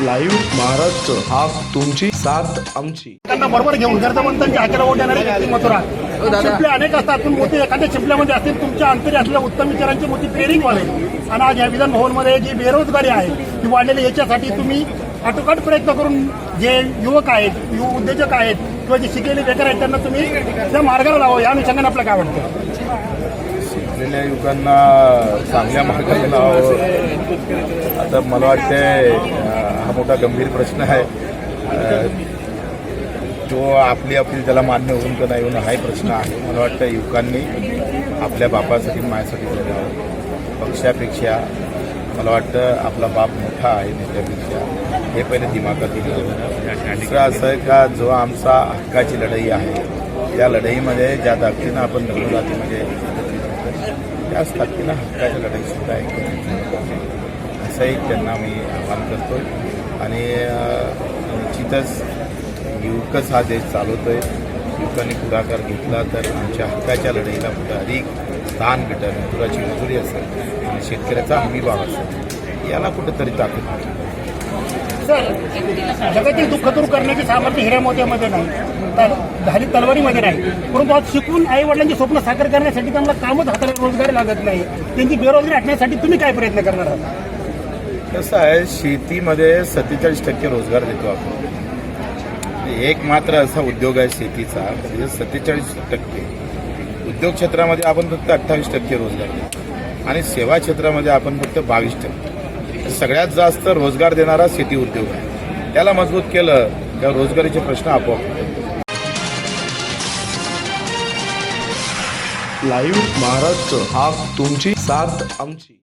Live Maharashtra हा तुमची साथ आमची. त्यांना बरोबर घेऊन गरजवंतांच्या हाताला ओढ देणारे व्यक्ती मथुरा. शिंपले अनेक असतात. पण मोठी एखाद्या शिंपल्यामध्ये असतील तुमच्या अंतरी असलेल्या उत्तम विचारांची मोठी ट्रेनिंग वाले. आणि आज या विधान भवनमध्ये जी बेरोजगारी आहे ती वाढलेली याच्यासाठी तुम्ही आटोकाट प्रयत्न करून जे युवक आहेत युव उद्योजक आहेत किंवा जे शिकलेले बेकार आहेत त्यांना तुम्ही त्या मार्गाला लावा. या अनुषंगाने आपलं काय वाटतं? शिकलेल्या युवकांना चांगल्या मार्गाने लावावं. आता मला वाटतंय हा मोठा गंभीर प्रश्न आहे. जो तो आपली आपली त्याला मान्य होऊन का नाही होणं हाही प्रश्न आहे. मला वाटतं युवकांनी आपल्या बापासाठी माझ्यासाठी जगावं पक्षापेक्षा मला वाटतं आपला बाप मोठा आहे नेत्यापेक्षा. हे पहिले दिमागात येईल दुसरं असं आहे का जो आमचा हक्काची लढाई आहे त्या लढाईमध्ये ज्या ताकदीनं आपण लढू जातीमध्ये म्हणजे त्याच ताकदीनं हक्काच्या लढाईसुद्धा आहे. असंही त्यांना मी आवाहन करतो आणि निश्चितच युवकच हा देश चालवतोय. युवकांनी पुढाकार घेतला तर आमच्या हक्काच्या लढाईला कुठं अधिक स्थान भेटेल. मजुराची मजुरी असेल आणि शेतकऱ्याचा हमी भाव असेल याला कुठेतरी ताकद सर जगातील दुःख दूर करण्याचे सामर्थ्य हिऱ्या मोत्यामध्ये नाही तर धारी तलवारीमध्ये नाही. परंतु आज शिकून आई वडिलांची स्वप्न साकार करण्यासाठी त्यांना कामच हाताला रोजगार लागत नाही. त्यांची बेरोजगारी हटण्यासाठी तुम्ही काय प्रयत्न करणार आहात? कसं आहे शेतीमध्ये सत्तेचाळीस टक्के रोजगार देतो आपण. एक मात्र असा उद्योग आहे शेतीचा म्हणजे सत्तेचाळीस टक्के. उद्योग क्षेत्रामध्ये आपण फक्त अठ्ठावीस टक्के रोजगार देतो. आणि सेवा क्षेत्रामध्ये आपण फक्त बावीस टक्के. सगळ्यात जास्त रोजगार देणारा शेती उद्योग आहे. त्याला मजबूत केलं त्या रोजगारीचे प्रश्न आपोआप लाईव्ह महाराष्ट्र हा तुमची साथ आमची.